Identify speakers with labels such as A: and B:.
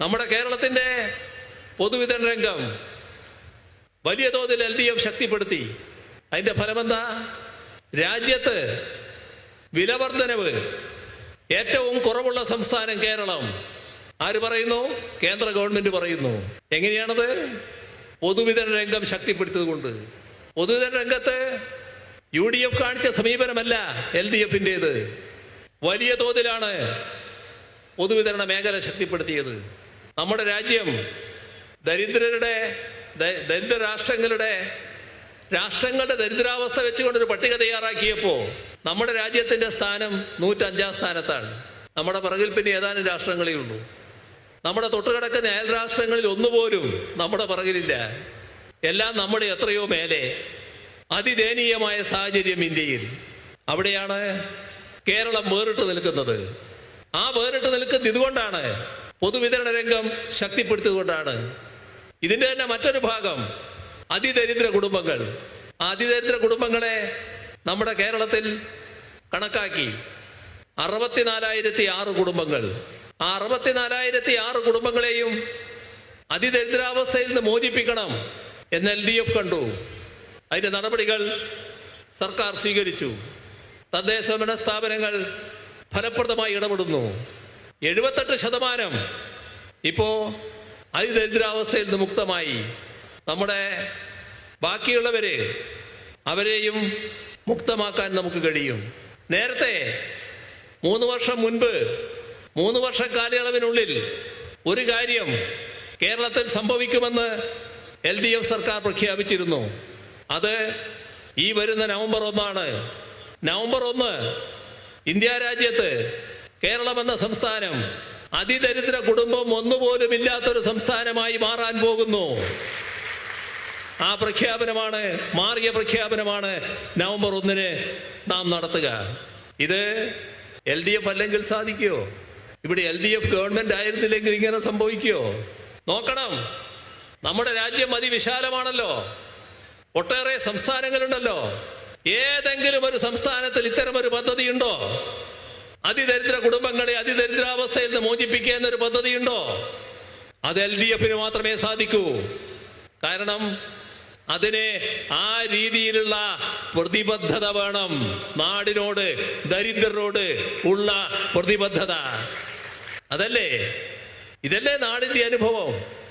A: നമ്മുടെ കേരളത്തിന്റെ പൊതുവിതരണ രംഗം വലിയ തോതിൽ എൽ ഡി എഫ് ശക്തിപ്പെടുത്തി. അതിന്റെ ഫലമെന്താ? രാജ്യത്ത് വിലവർദ്ധനവ് ഏറ്റവും കുറവുള്ള സംസ്ഥാനം കേരളം. ആര് പറയുന്നു? കേന്ദ്ര ഗവൺമെന്റ് പറയുന്നു. എങ്ങനെയാണത്? പൊതുവിതരണ രംഗം ശക്തിപ്പെടുത്തിയതുകൊണ്ട് പൊതുവിതരണ രംഗത്ത് യു ഡി എഫ് കാണിച്ച സമീപനമല്ല എൽ ഡി എഫിന്റേത് വലിയ തോതിലാണ് പൊതുവിതരണ മേഖല ശക്തിപ്പെടുത്തിയത്. നമ്മുടെ രാജ്യം ദരിദ്രരുടെ ദരിദ്ര രാഷ്ട്രങ്ങളുടെ രാഷ്ട്രങ്ങളുടെ ദരിദ്രാവസ്ഥ വെച്ചുകൊണ്ടൊരു പട്ടിക തയ്യാറാക്കിയപ്പോൾ നമ്മുടെ രാജ്യത്തിന്റെ സ്ഥാനം നൂറ്റഞ്ചാം സ്ഥാനത്താണ്. നമ്മുടെ പിറകിൽ പിന്നെ ഏതാനും രാഷ്ട്രങ്ങളേ ഉള്ളൂ. നമ്മുടെ തൊട്ടുകിടക്കുന്ന അയൽ രാഷ്ട്രങ്ങളിൽ ഒന്നുപോലും നമ്മുടെ പിറകിലില്ല. എല്ലാം നമ്മുടെ എത്രയോ മേലെ അതിദയനീയമായ സാഹചര്യം ഇന്ത്യയിൽ. അവിടെയാണ് കേരളം വേറിട്ട് നിൽക്കുന്നത്. ആ വേറിട്ട് നിൽക്കുന്നത് ഇതുകൊണ്ടാണ് പൊതുവിതരണ രംഗം ശക്തിപ്പെടുത്തിയതുകൊണ്ടാണ്. ഇതിന്റെ തന്നെ മറ്റൊരു ഭാഗം അതിദരിദ്ര കുടുംബങ്ങൾ. അതിദരിദ്ര കുടുംബങ്ങളെ നമ്മുടെ കേരളത്തിൽ കണക്കാക്കി. അറുപത്തിനാലായിരത്തി ആറ് കുടുംബങ്ങൾ. ആ അറുപത്തിനാലായിരത്തി ആറ് കുടുംബങ്ങളെയും അതിദരിദ്രാവസ്ഥയിൽ നിന്ന് മോചിപ്പിക്കണം എന്ന് എൽ ഡി എഫ് കണ്ടു. അതിന്റെ നടപടികൾ സർക്കാർ സ്വീകരിച്ചു. തദ്ദേശഭരണ സ്ഥാപനങ്ങൾ ഫലപ്രദമായി ഇടപെടുന്നു. എഴുപത്തെട്ട് ശതമാനം. ഇപ്പോ അതിദരിദ്രാവസ്ഥയിൽ നിന്ന് മുക്തമായി നമ്മുടെ ബാക്കിയുള്ളവരെ അവരെയും മുക്തമാക്കാൻ നമുക്ക് കഴിയും. നേരത്തെ മൂന്ന് വർഷം മുൻപ് മൂന്ന് വർഷ കാലയളവിനുള്ളിൽ ഒരു കാര്യം കേരളത്തിൽ സംഭവിക്കുമെന്ന് എൽ ഡി എഫ് സർക്കാർ പ്രഖ്യാപിച്ചിരുന്നു. അത് ഈ വരുന്ന നവംബർ ഒന്നാണ്. നവംബർ ഒന്ന് ഇന്ത്യ രാജ്യത്ത് കേരളം എന്ന സംസ്ഥാനം അതിദരിദ്ര കുടുംബം ഒന്നുപോലും ഇല്ലാത്തൊരു സംസ്ഥാനമായി മാറാൻ പോകുന്നു. ആ പ്രഖ്യാപനമാണ് മാറിയ പ്രഖ്യാപനമാണ് നവംബർ ഒന്നിന് നാം നടത്തുക. ഇത് എൽ ഡി എഫ് അല്ലെങ്കിൽ സാധിക്കുമോ ഇവിടെ എൽ ഡി എഫ് ഗവൺമെന്റ് ആയിരുന്നില്ലെങ്കിൽ ഇങ്ങനെ സംഭവിക്കുമോ നോക്കണം. നമ്മുടെ രാജ്യം അതിവിശാലമാണല്ലോ. ഒട്ടേറെ സംസ്ഥാനങ്ങളുണ്ടല്ലോ. ഏതെങ്കിലും ഒരു സംസ്ഥാനത്തിൽ ഇത്തരമൊരു പദ്ധതി ഉണ്ടോ അതിദരിദ്ര കുടുംബങ്ങളെ അതിദരിദ്രാവസ്ഥയിൽ നിന്ന് മോചിപ്പിക്കുക എന്നൊരു പദ്ധതിയുണ്ടോ? അത് എൽ ഡി എഫിന് മാത്രമേ സാധിക്കൂ. കാരണം അതിനെ ആ രീതിയിലുള്ള പ്രതിബദ്ധത വേണം. നാടിനോട് ദരിദ്രരോട് ഉള്ള പ്രതിബദ്ധത. അതല്ലേ? ഇതല്ലേ നാടിന്റെ അനുഭവം.